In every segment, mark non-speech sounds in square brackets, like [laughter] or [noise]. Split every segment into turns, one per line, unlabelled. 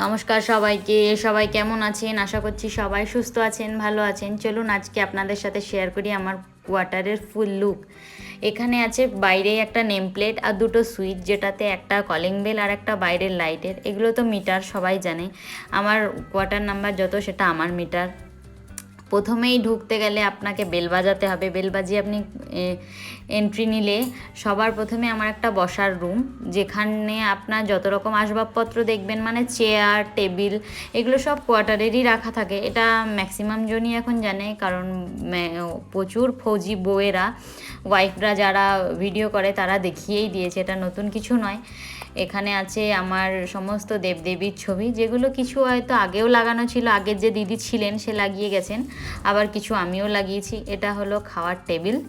নমস্কার সবাইকে, সবাই কেমন আছেন? আশা করছি সবাই সুস্থ আছেন, ভালো আছেন। চলুন আজকে আপনাদের সাথে শেয়ার করি আমার কোয়ার্টারের ফুল লুক এখানে আছে বাইরে একটা নেম প্লেট আর দুটো সুইচ, যেটাতে একটা কলিং বেল আর একটা বাইরের লাইটের এগুলো তো মিটার সবাই জানে। আমার কোয়ার্টার নাম্বার যত, সেটা আমার মিটার প্রথমেই ঢুকতে গেলে আপনাকে বেল বাজাতে হবে। বেল বাজিয়ে আপনি এন্ট্রি নিলে সবার প্রথমে আমার একটা বসার রুম যেখানে আপনার যত রকম আসবাবপত্র দেখবেন মানে চেয়ার টেবিল এগুলো সব কোয়ার্টারেরই রাখা থাকে। এটা ম্যাক্সিমাম জনই এখন জানে, কারণ প্রচুর ফৌজি বউয়েরা ওয়াইফরা যারা ভিডিও করে, তারা দেখিয়েই দিয়েছে। এটা নতুন কিছু নয়। এখানে আছে আমার সমস্ত দেবদেবীর ছবি, যেগুলো কিছু হয়তো আগেও লাগানো ছিল আগের যে দিদি ছিলেন, সে লাগিয়ে গেছেন। আবার কিছু আমিও লাগিয়েছি। এটা হলো খাওয়ার টেবিল।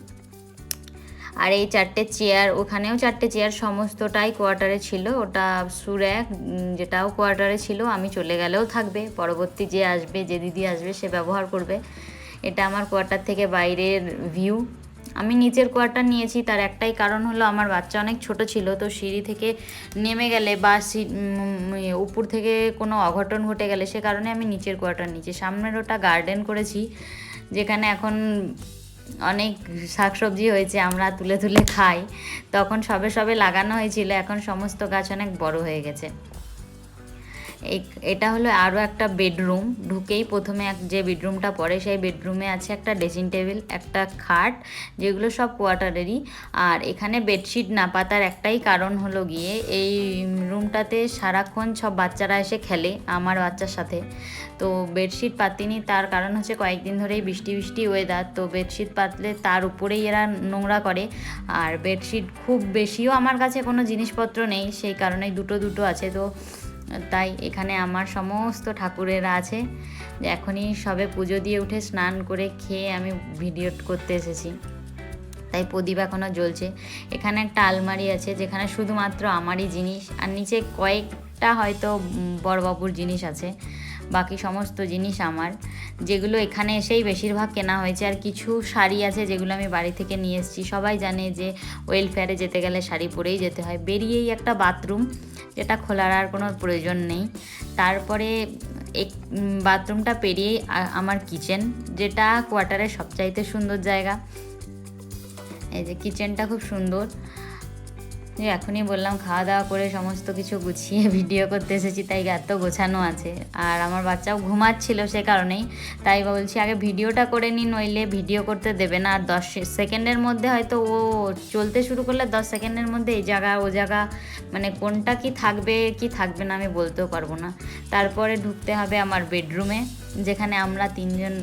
আর এই চারটে চেয়ার, ওখানেও চারটে চেয়ার সমস্তটাই কোয়ার্টারে ছিল। ওটা সুরেক যেটাও কোয়ার্টারে ছিল, আমি চলে গেলেও থাকবে। পরবর্তী যে আসবে, যে দিদি আসবে, সে ব্যবহার করবে। এটা আমার কোয়ার্টার থেকে বাইরের ভিউ। আমি নিচের কোয়ার্টার নিয়েছি তার একটাই কারণ হলো আমার বাচ্চা অনেক ছোট ছিল তো সিঁড়ি থেকে নেমে গেলে বা ইয়ে, উপর থেকে কোনো অঘটন ঘটে গেলে সে কারণে আমি নিচের কোয়ার্টার নিয়েছি। সামনের ওটা গার্ডেন করেছি যেখানে এখন অনেক শাকসবজি হয়েছে আমরা তুলে তুলে খাই। তখন সবে সবে লাগানো হয়েছিল এখন সমস্ত গাছ অনেক বড় হয়ে গেছে। এটা হলো আরও একটা বেডরুম। ঢুকেই প্রথমে এক যে বেডরুমটা পড়ে, সেই বেডরুমে আছে একটা ড্রেসিং টেবিল, একটা খাট, যেগুলো সব কোয়ার্টারেরই। আর এখানে বেডশিট না পাতার একটাই কারণ হলো গিয়ে, এই রুমটাতে সারাক্ষণ সব বাচ্চারা এসে খেলে, আমার বাচ্চার সাথে। তো বেডশিট পাতিনি, তার কারণ হচ্ছে কয়েকদিন ধরেই বৃষ্টি বৃষ্টি ওয়েদার তো বেডশিট পাতলে তার উপরেই এরা নোংরা করে। আর বেডশিট খুব বেশিও আমার কাছে কোনো জিনিসপত্র নেই, সেই কারণেই দুটো দুটো আছে। তো তাই এখানে আমার সমস্ত ঠাকুরেরা আছে এখনই সবে পুজো দিয়ে উঠে স্নান করে খেয়ে আমি ভিডিও করতে এসেছি। তাই প্রদীপ এখনও জ্বলছে। এখানে একটা আলমারি আছে যেখানে শুধুমাত্র আমারই জিনিস, আর নিচে কয়েকটা হয়তো বড়বাবুর জিনিস আছে। বাকি সমস্ত জিনিস আমার। যেগুলো এখানে এসেই বেশিরভাগ কেনা হয়েছে। আর কিছু শাড়ি আছে যেগুলো আমি বাড়ি থেকে নিয়ে এসেছি। সবাই জানে যে ওয়েলফেয়ারে যেতে গেলে শাড়ি পরেই যেতে হয়। বেরিয়েই একটা বাথরুম যেটা খোলার আর কোনো প্রয়োজন নেই। তারপরে এক বাথরুমটা পেরিয়েই আমার কিচেন যেটা কোয়ার্টারের সবচাইতে সুন্দর জায়গা। এই যে কিচেনটা খুব সুন্দর। যে এখনই বললাম, খাওয়া দাওয়া করে সমস্ত কিছু গুছিয়ে [laughs] ভিডিও করতে এসেছি, তাই এত গোছানো আছে। আর আমার বাচ্চাও ঘুমাচ্ছিল সে কারণেই, তাই বলছি আগে ভিডিওটা করে নিন নইলে ভিডিও করতে দেবে না। আর দশ সেকেন্ডের মধ্যে হয়তো ও চলতে শুরু করলে দশ সেকেন্ডের মধ্যে এই জায়গা, ও জায়গা মানে কোনটা কি থাকবে কি থাকবে না আমি বলতেও পারব না। তারপরে ঢুকতে হবে আমার বেডরুমে যেখানে আমরা তিনজন,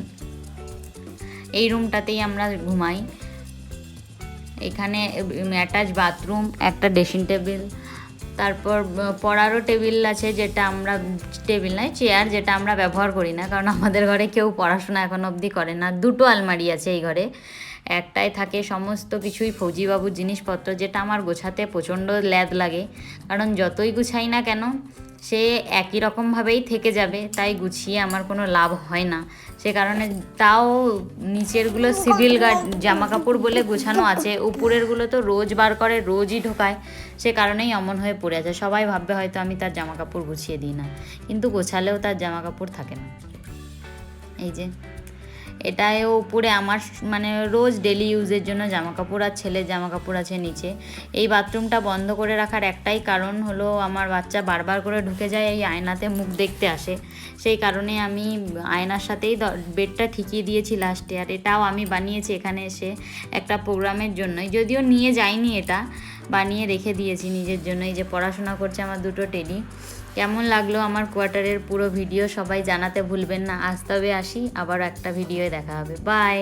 এই রুমটাতেই আমরা ঘুমাই। এখানে অ্যাটাচ বাথরুম একটা ড্রেসিং টেবিল তারপর পড়ারও টেবিল আছে যেটা আমরা টেবিল নয় চেয়ার যেটা আমরা ব্যবহার করি না, কারণ আমাদের ঘরে কেউ পড়াশোনা এখন অবধি করে না। দুটো আলমারি আছে এই ঘরে। একটাই থাকে সমস্ত কিছুই ফৌজিবাবুর জিনিসপত্র যেটা আমার গোছাতে প্রচণ্ড ল্যাদ লাগে। কারণ যতই গুছাই না কেন সে একই রকমভাবেই থেকে যাবে তাই গুছিয়ে আমার কোনো লাভ হয় না। সে কারণে তাও নিচেরগুলো সিভিল গার্ড জামা কাপড় বলে গোছানো আছে উপরেরগুলো তো রোজ বার করে রোজই ঢোকায়। সে কারণেই অমন হয়ে পড়ে আছে। সবাই ভাববে হয়তো আমি তার জামা কাপড় গুছিয়ে দিই না। কিন্তু গোছালেও তার জামা কাপড় থাকে না। এই যে এটাও উপরে আমার মানে রোজ ডেলি ইউজের জন্য জামা কাপড় আর ছেলের জামা কাপড় আছে নিচে। এই বাথরুমটা বন্ধ করে রাখার একটাই কারণ হলো আমার বাচ্চা বারবার করে ঢুকে যায়, এই আয়নাতে মুখ দেখতে আসে। সেই কারণে আমি আয়নার সাথেই বেডটা ঠিকিয়ে দিয়েছি লাস্টে আর এটাও আমি বানিয়েছি এখানে এসে একটা প্রোগ্রামের জন্যই। যদিও নিয়ে যাইনি এটা, বানিয়ে রেখে দিয়েছি নিজের জন্য। এই যে পড়াশোনা করছে আমার দুটো টেডি কেমন লাগল আমার কোয়ার্টারের পুরো ভিডিও সবাই জানাতে ভুলবেন না। আজ তবে আসি, আবার একটা ভিডিওয়ে দেখা হবে বাই